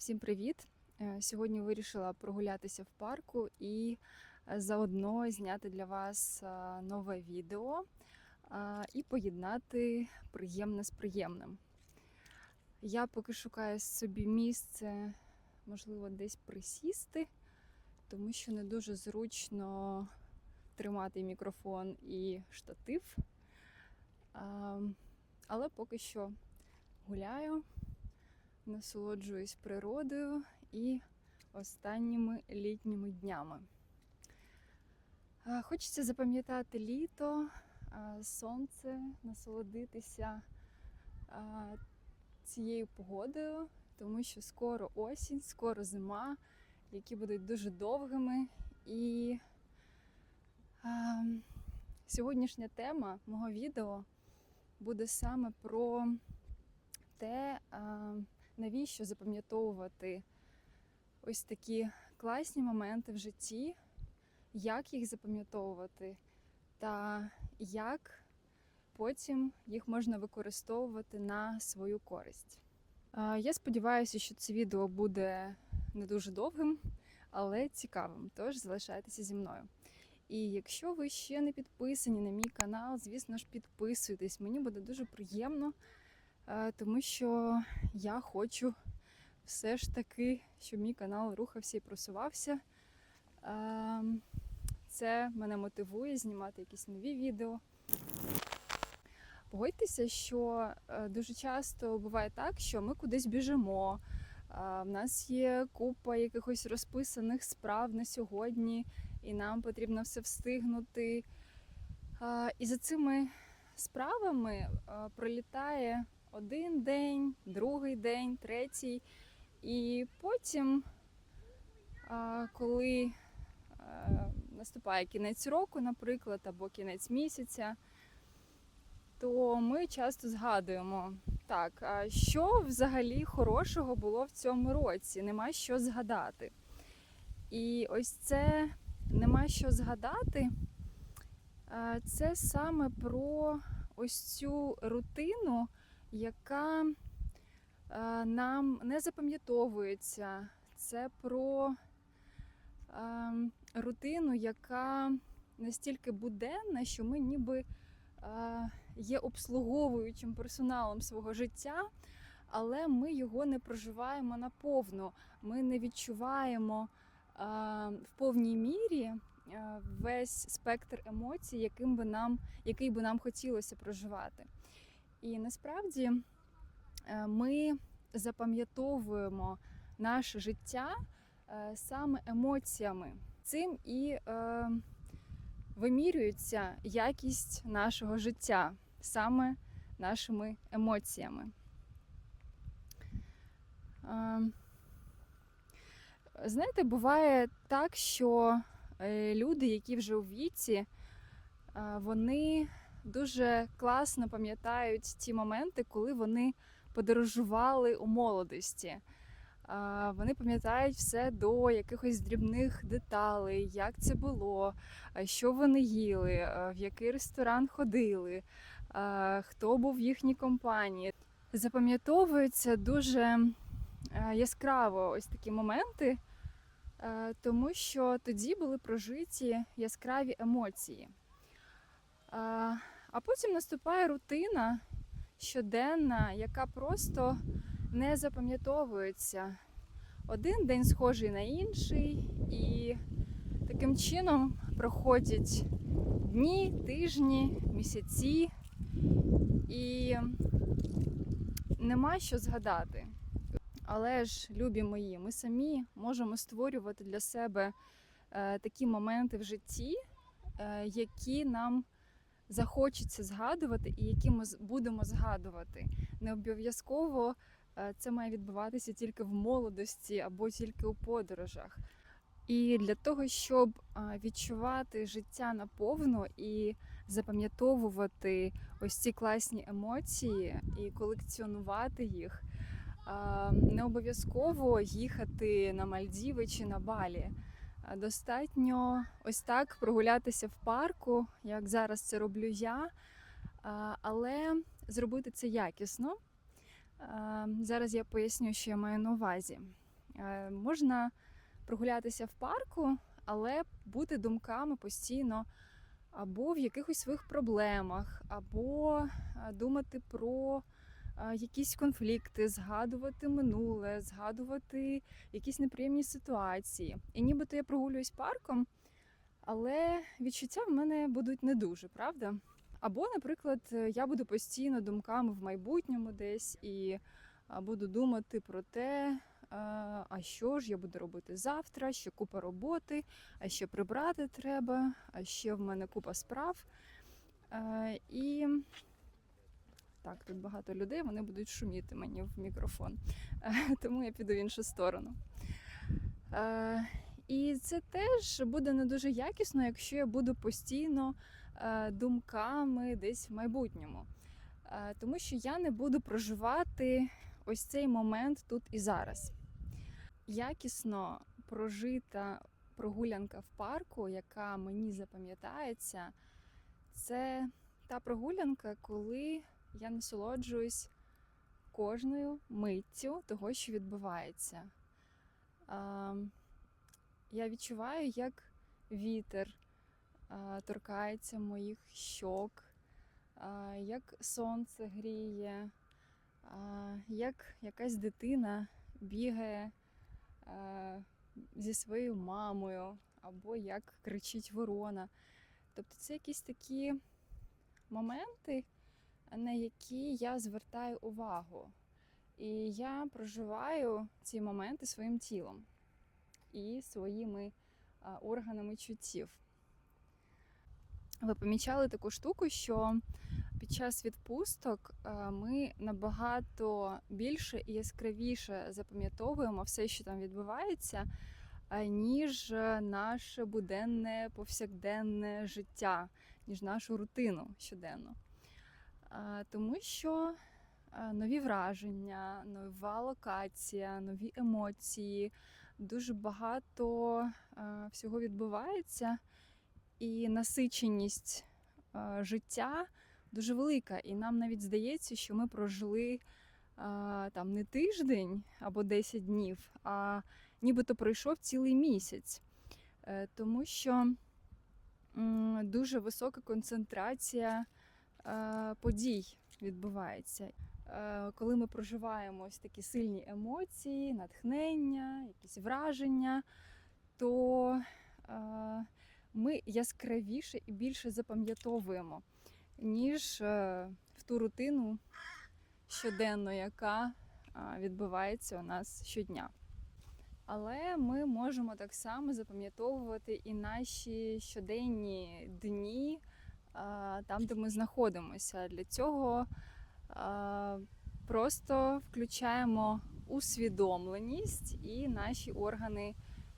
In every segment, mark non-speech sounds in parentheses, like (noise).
Всім привіт! Е, Сьогодні вирішила прогулятися в парку і е, заодно зняти для вас е, нове відео і поєднати приємне з приємним. Я поки шукаю собі місце, можливо, десь присісти, тому що не дуже зручно тримати мікрофон і штатив. Але поки що гуляю насолоджуюсь природою і останніми літніми днями. Хочеться запам'ятати літо, сонце, насолодитися цією погодою, тому що скоро осінь, скоро зима, які будуть дуже довгими. І сьогоднішня тема мого відео буде саме про те, навіщо запам'ятовувати ось такі класні моменти в житті, як їх запам'ятовувати, та як потім їх можна використовувати на свою користь. Я сподіваюся, що це відео буде не дуже довгим, але цікавим. Тож залишайтеся зі мною. І якщо ви ще не підписані на мій канал, звісно ж, підписуйтесь. Мені буде дуже приємно. Е, тому що я хочу все ж таки, щоб мій канал рухався і просувався. Е, Це мене мотивує знімати якісь нові відео. Погодьтеся, що е, дуже часто буває так, що ми кудись біжимо. е, В нас є купа якихось розписаних справ на сьогодні, і нам потрібно все встигнути. І за цими справами пролітає один день, другий день, третій. І потім, коли е, наступає кінець року, наприклад, або кінець місяця, то ми часто згадуємо, так, а що взагалі хорошого було в цьому році? Нема що згадати. І ось це нема що згадати. е, Це саме про ось цю рутину, яка е, нам не запам'ятовується. Це про е, рутину, яка настільки буденна, що ми ніби е, є обслуговуючим персоналом свого життя, але ми його не проживаємо наповну. Ми не відчуваємо е, в повній мірі весь спектр емоцій, яким би нам, який би нам хотілося проживати. І насправді е, ми запам'ятовуємо наше життя е, саме емоціями. Цим і е, вимірюється якість нашого життя саме нашими емоціями. Е, Знаєте, буває так, що е, люди, які вже у віці, вони дуже класно пам'ятають ті моменти, коли вони подорожували у молодості. Вони пам'ятають все до якихось дрібних деталей, як це було, що вони їли, в який ресторан ходили, хто був в їхній компанії. Запам'ятовуються дуже яскраво ось такі моменти, тому що тоді були прожиті яскраві емоції. А потім наступає рутина щоденна, яка просто не запам'ятовується. Один день схожий на інший, і таким чином проходять дні, тижні, місяці, і нема що згадати. Але ж, любі мої, ми самі можемо створювати для себе е, такі моменти в житті, е, які нам захочеться згадувати і які ми будемо згадувати. Не обов'язково е, це має відбуватися тільки в молодості або тільки у подорожах. І для того, щоб відчувати життя наповно і запам'ятовувати ось ці класні емоції і колекціонувати їх, не обов'язково їхати на Мальдіви чи на Балі. Достатньо ось так прогулятися в парку, як зараз це роблю я, але зробити це якісно. Зараз я поясню, що я маю на увазі. Можна прогулятися в парку, але бути думками постійно або в якихось своїх проблемах, або думати про якісь конфлікти, згадувати минуле, згадувати якісь неприємні ситуації. І нібито я прогулююсь парком, але відчуття в мене будуть не дуже, правда? Або, наприклад, я буду постійно думками в майбутньому десь і буду думати про те, а, що ж я буду робити завтра, ще купа роботи, а ще прибрати треба, а ще в мене купа справ. І так, тут багато людей, вони будуть шуміти мені в мікрофон, Е, (laughs) тому я піду в іншу сторону. Е, І це теж буде не дуже якісно, якщо я буду постійно е, думками десь в майбутньому. Тому що я не буду проживати ось цей момент тут і зараз. Якісно прожита прогулянка в парку, яка мені запам'ятається, це та прогулянка, коли я насолоджуюсь кожною миттю того, що відбувається. Я відчуваю, як вітер торкається моїх щок, як сонце гріє, як якась дитина бігає зі своєю мамою, або як кричить ворона. Тобто це якісь такі моменти, на які я звертаю увагу. І я проживаю ці моменти своїм тілом і своїми органами чуттів. Ви помічали таку штуку, що під час відпусток ми набагато більше і яскравіше запам'ятовуємо все, що там відбувається, ніж наше буденне повсякденне життя, ніж нашу рутину щоденну. Тому що нові враження, нова локація, нові емоції, дуже багато всього відбувається, і насиченість життя дуже велика. І нам навіть здається, що ми прожили там не тиждень або 10 днів, а нібито пройшов цілий місяць. Е, Тому що дуже висока концентрація е, подій відбувається. Е, Коли ми проживаємо ось такі сильні емоції, натхнення, якісь враження, то е, ми яскравіше і більше запам'ятовуємо, ніж е, в ту рутину щоденно, яка е, відбувається у нас щодня. Але ми можемо так само запам'ятовувати і наші щоденні дні там, де ми знаходимося. Для цього просто включаємо усвідомленість і наші органи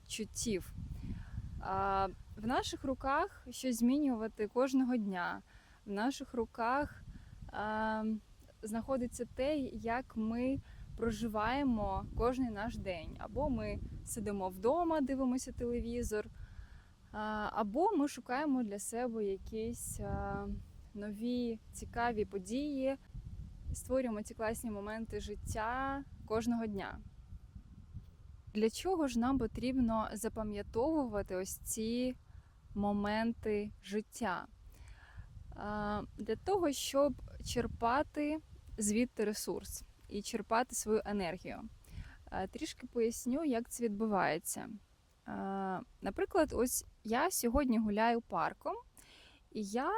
чуттів. В наших руках щось змінювати кожного дня. В наших руках знаходиться те, як ми проживаємо кожний наш день. Або ми сидимо вдома, дивимося телевізор, або ми шукаємо для себе якісь нові цікаві події, створюємо ці класні моменти життя кожного дня. Для чого ж нам потрібно запам'ятовувати ось ці моменти життя? Для того, щоб черпати звідти ресурс і черпати свою енергію. Трішки поясню, як це відбувається. Наприклад, ось я сьогодні гуляю парком, і я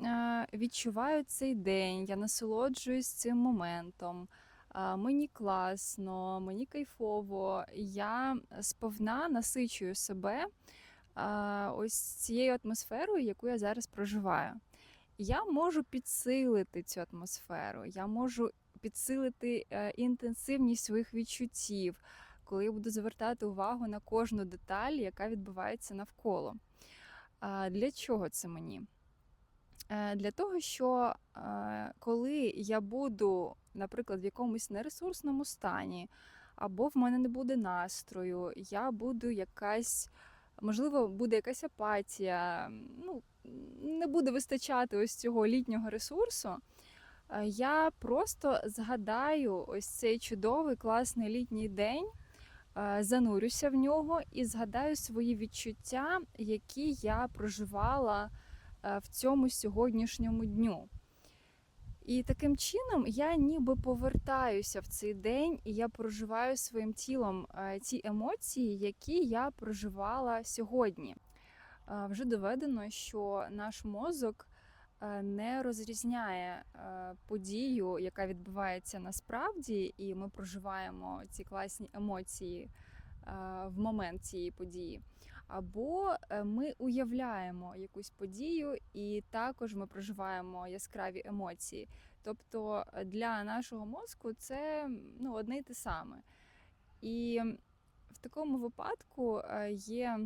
е, відчуваю цей день, я насолоджуюсь цим моментом. Е, Мені класно, мені кайфово, я сповна насичую себе е, ось цією атмосферою, яку я зараз проживаю. Я можу підсилити цю атмосферу, я можу підсилити інтенсивність своїх відчуттів, коли я буду звертати увагу на кожну деталь, яка відбувається навколо. Для чого це мені? Е, Для того, що е, коли я буду, наприклад, в якомусь нересурсному стані, або в мене не буде настрою, я буду якась, можливо, буде якась апатія, ну, не буде вистачати ось цього літнього ресурсу. Е, Я просто згадаю ось цей чудовий класний літній день, занурюся в нього і згадаю свої відчуття, які я проживала е, в цьому сьогоднішньому дню. І таким чином я ніби повертаюся в цей день, і я проживаю своїм тілом е, ті емоції, які я проживала сьогодні. Е, Вже доведено, що наш мозок е, не розрізняє е, подію, яка відбувається насправді, і ми проживаємо ці класні емоції е, в момент цієї події. Або е, ми уявляємо якусь подію, і також ми проживаємо яскраві емоції. Тобто е, для нашого мозку це ну, одне й те саме. І в такому випадку е, є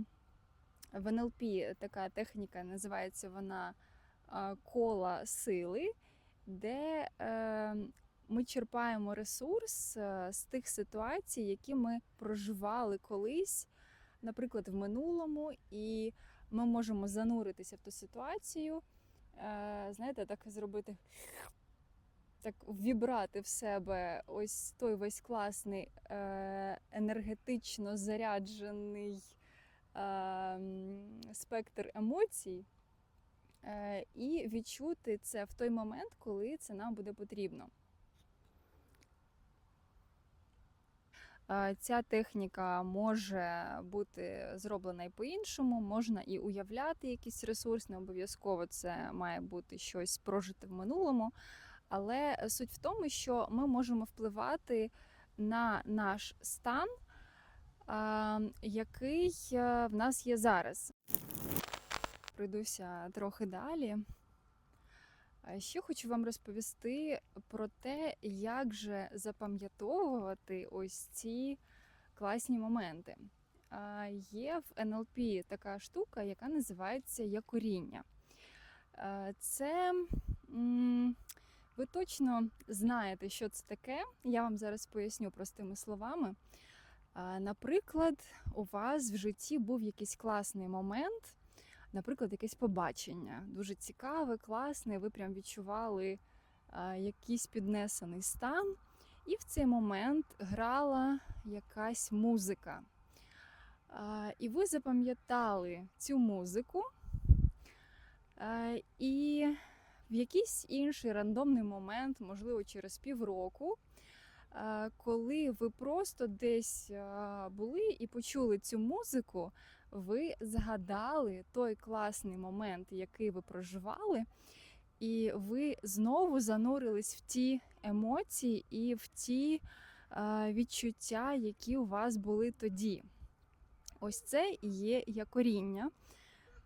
в НЛП така техніка, називається вона е, кола сили, де е, ми черпаємо ресурс е, з тих ситуацій, які ми проживали колись, наприклад, в минулому, і ми можемо зануритися в ту ситуацію, е, знаєте, так зробити. Так вібрати в себе ось той весь класний е, енергетично заряджений е, спектр емоцій, і відчути це в той момент, коли це нам буде потрібно. Е, Ця техніка може бути зроблена і по-іншому, можна і уявляти якийсь ресурс, не обов'язково це має бути щось прожите в минулому. Але суть в тому, що ми можемо впливати на наш стан, який е, в нас є зараз. Пройдуся трохи далі. Ще хочу вам розповісти про те, як же запам'ятовувати ось ці класні моменти. Є в НЛП така штука, яка називається якоріння. Це ви точно знаєте, що це таке. Я вам зараз поясню простими словами. Наприклад, у вас в житті був якийсь класний момент, наприклад, якесь побачення. Дуже цікаве, класне, ви прям відчували якийсь піднесений стан, і в цей момент грала якась музика. І ви запам'ятали цю музику. І в якийсь інший рандомний момент, можливо, через півроку, коли ви просто десь були і почули цю музику, ви згадали той класний момент, який ви проживали, і ви знову занурились в ті емоції і в ті е, відчуття, які у вас були тоді. Ось це і є якоріння.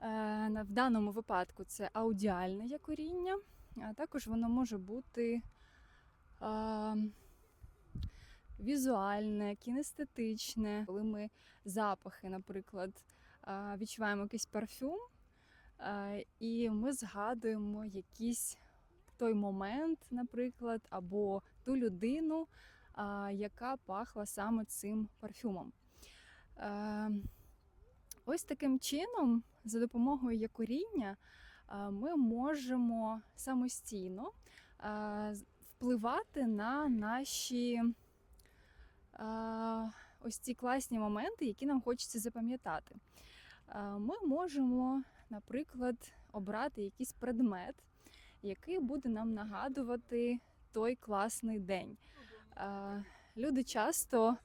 Е, В даному випадку це аудіальне якоріння, а також воно може бути а, візуальне, кінестетичне, коли ми запахи, наприклад, відчуваємо якийсь парфюм, і ми згадуємо якийсь той момент, наприклад, або ту людину, яка пахла саме цим парфюмом. Ось таким чином, за допомогою якоріння, ми можемо самостійно впливати на наші ось ці класні моменти, які нам хочеться запам'ятати. А, Ми можемо, наприклад, обрати якийсь предмет, який буде нам нагадувати той класний день. Люди часто,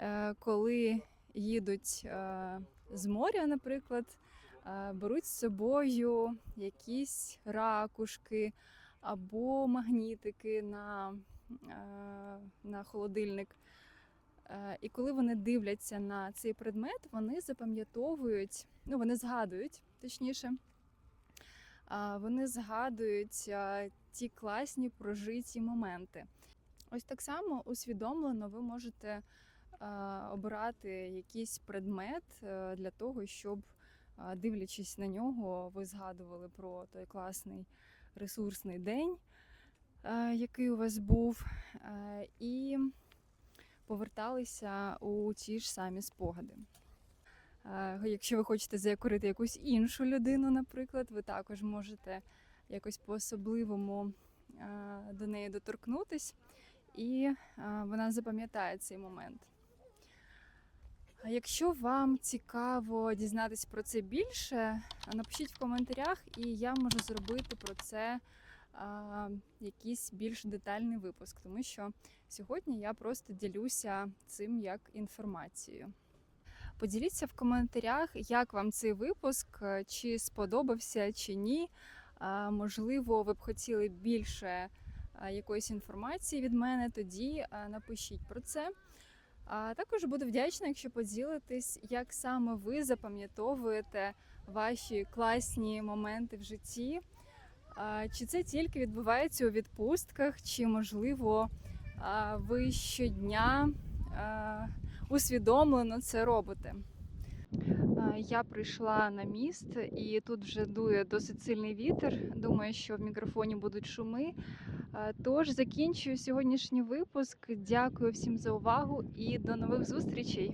е, коли їдуть е, з моря, наприклад, е, беруть з собою якісь ракушки або магнітики на, е, на холодильник. Е, І коли вони дивляться на цей предмет, вони запам'ятовують, ну вони згадують, точніше, вони згадують а, ті класні прожиті моменти. Ось так само усвідомлено ви можете е, обирати якийсь предмет е, для того, щоб, е, дивлячись на нього, ви згадували про той класний ресурсний день, е, який у вас був, е, і поверталися у ті ж самі спогади. Е, Якщо ви хочете заякорити якусь іншу людину, наприклад, ви також можете якось по-особливому е, до неї доторкнутись, і е, вона запам'ятає цей момент. А Якщо вам цікаво дізнатись про це більше, напишіть в коментарях, і я можу зробити про це а, якийсь більш детальний випуск, тому що сьогодні я просто ділюся цим як інформацією. Поділіться в коментарях, як вам цей випуск, е, чи сподобався, чи ні. А, Можливо, ви б хотіли більше а, якоїсь інформації від мене, тоді а, напишіть про це. А також буду вдячна, якщо поділитесь, як саме ви запам'ятовуєте ваші класні моменти в житті. Чи це тільки відбувається у відпустках, чи можливо ви щодня усвідомлено це робите? Я прийшла на міст, і тут вже дує досить сильний вітер. Думаю, що в мікрофоні будуть шуми. Тож закінчую сьогоднішній випуск. Дякую всім за увагу і до нових зустрічей.